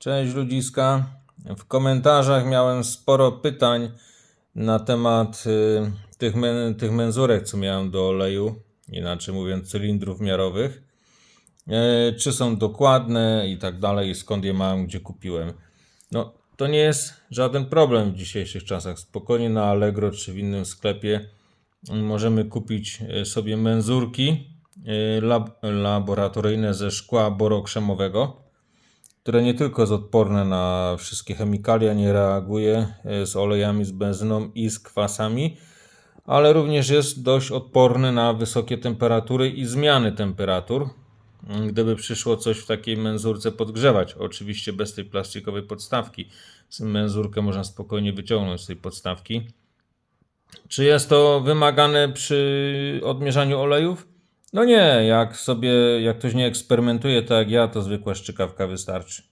Cześć ludziska. W komentarzach miałem sporo pytań na temat y, tych, men, tych menzurek, co miałem do oleju, inaczej mówiąc cylindrów miarowych. E, czy są dokładne i tak dalej, skąd je mam, gdzie kupiłem. No, to nie jest żaden problem w dzisiejszych czasach. Spokojnie na Allegro czy w innym sklepie możemy kupić e, sobie menzurki e, lab, laboratoryjne ze szkła borokrzemowego które nie tylko jest odporne na wszystkie chemikalia, nie reaguje e, z olejami, z benzyną i z kwasami, ale również jest dość odporny na wysokie temperatury i zmiany temperatur. Mm, Gdyby przyszło coś w takiej menzurce podgrzewać, oczywiście bez tej plastikowej podstawki, menzurkę można spokojnie wyciągnąć z tej podstawki. Czy jest to wymagane przy odmierzaniu olejów? No nie, jak sobie, jak ktoś nie eksperymentuje tak jak ja, to zwykła szczykawka wystarczy.